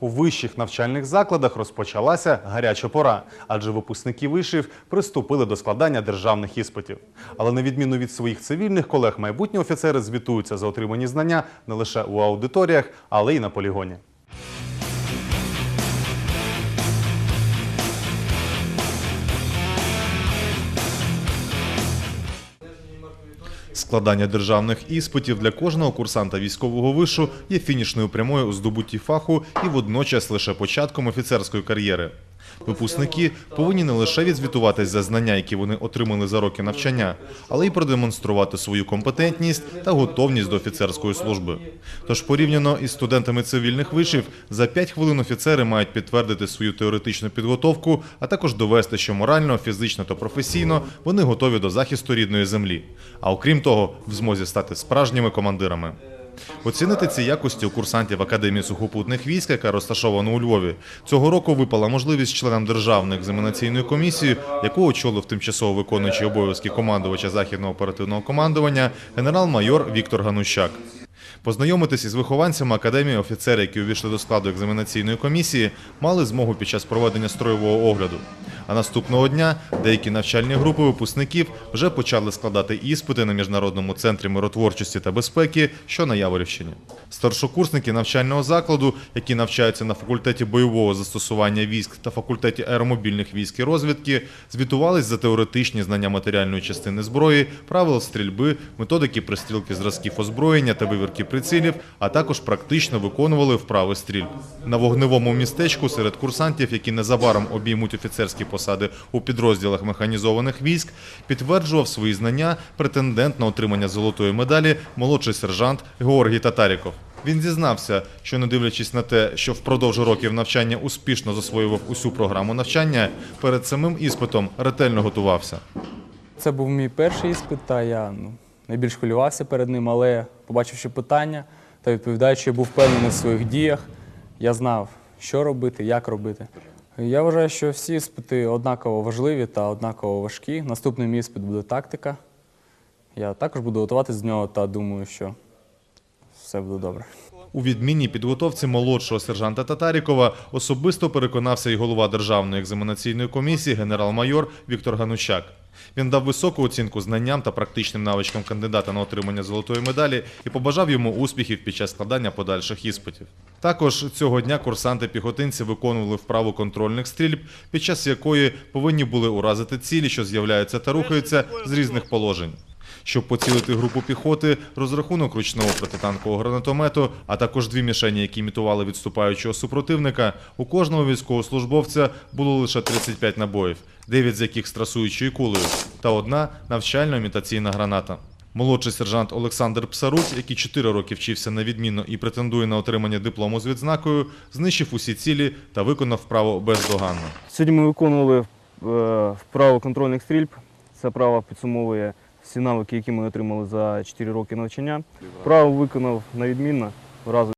У вищих навчальних закладах розпочалася гаряча пора, адже випускники вишів приступили до складання державних іспитів. Але на відміну від своїх цивільних колег, майбутні офіцери звітуються за отримані знання не лише у аудиторіях, але й на полігоні. Складання державних іспитів для кожного курсанта військового вишу є фінішною прямою у здобутті фаху і водночас лише початком офіцерської кар'єри. Випускники повинні не лише відзвітуватись за знання, які вони отримали за роки навчання, але й продемонструвати свою компетентність та готовність до офіцерської служби. Тож порівняно із студентами цивільних вишів, за 5 хвилин офіцери мають підтвердити свою теоретичну підготовку, а також довести, що морально, фізично та професійно вони готові до захисту рідної землі. А окрім того, в змозі стати справжніми командирами. Оцінити ці якості у курсантів Академії сухопутних військ, яка розташована у Львові, цього року випала можливість членам Державної екзаменаційної комісії, яку очолив тимчасово виконуючий обов'язки командувача Західного оперативного командування генерал-майор Віктор Ганущак. Познайомитись із вихованцями академії офіцери, які увійшли до складу екзаменаційної комісії, мали змогу під час проведення строєвого огляду. А наступного дня деякі навчальні групи випускників вже почали складати іспити на міжнародному центрі миротворчості та безпеки, що на Яворівщині. Старшокурсники навчального закладу, які навчаються на факультеті бойового застосування військ та факультеті аеромобільних військ і розвідки, звітувались за теоретичні знання матеріальної частини зброї, правил стрільби, методики пристрілки зразків озброєння та вивірки прицілів, а також практично виконували вправи стрільб. На вогневому містечку серед курсантів, які незабаром обіймуть офіцерські посади у підрозділах механізованих військ, підтверджував свої знання претендент на отримання золотої медалі молодший сержант Георгій Татаріков. Він зізнався, що не дивлячись на те, що впродовж років навчання успішно засвоював усю програму навчання, перед самим іспитом ретельно готувався. Це був мій перший іспит, та я ну, найбільш хвилювався перед ним, але побачивши питання та відповідаючи, був впевнений в своїх діях, я знав, що робити, як робити. Я вважаю, що всі іспити однаково важливі та однаково важкі. Наступний мій іспит буде тактика. Я також буду готуватися до нього та думаю, що все буде добре. У відмінній підготовці молодшого сержанта Татарікова особисто переконався і голова Державної екзаменаційної комісії генерал-майор Віктор Ганущак. Він дав високу оцінку знанням та практичним навичкам кандидата на отримання золотої медалі і побажав йому успіхів під час складання подальших іспитів. Також цього дня курсанти-піхотинці виконували вправу контрольних стрільб, під час якої повинні були уразити цілі, що з'являються та рухаються з різних положень. Щоб поцілити групу піхоти, розрахунок ручного протитанкового гранатомету, а також дві мішені, які імітували відступаючого супротивника, у кожного військовослужбовця було лише 35 набоїв, 9 з яких з трасуючою кулею, та одна навчально-імітаційна граната. Молодший сержант Олександр Псарук, який 4 роки вчився на відмінно і претендує на отримання диплому з відзнакою, знищив усі цілі та виконав вправо бездоганно. Сьогодні ми виконували е, вправу контрольних стрільб. Ця права підсумовує всі навики, які ми отримали за 4 роки навчання. Право виконав на відмінно, вразив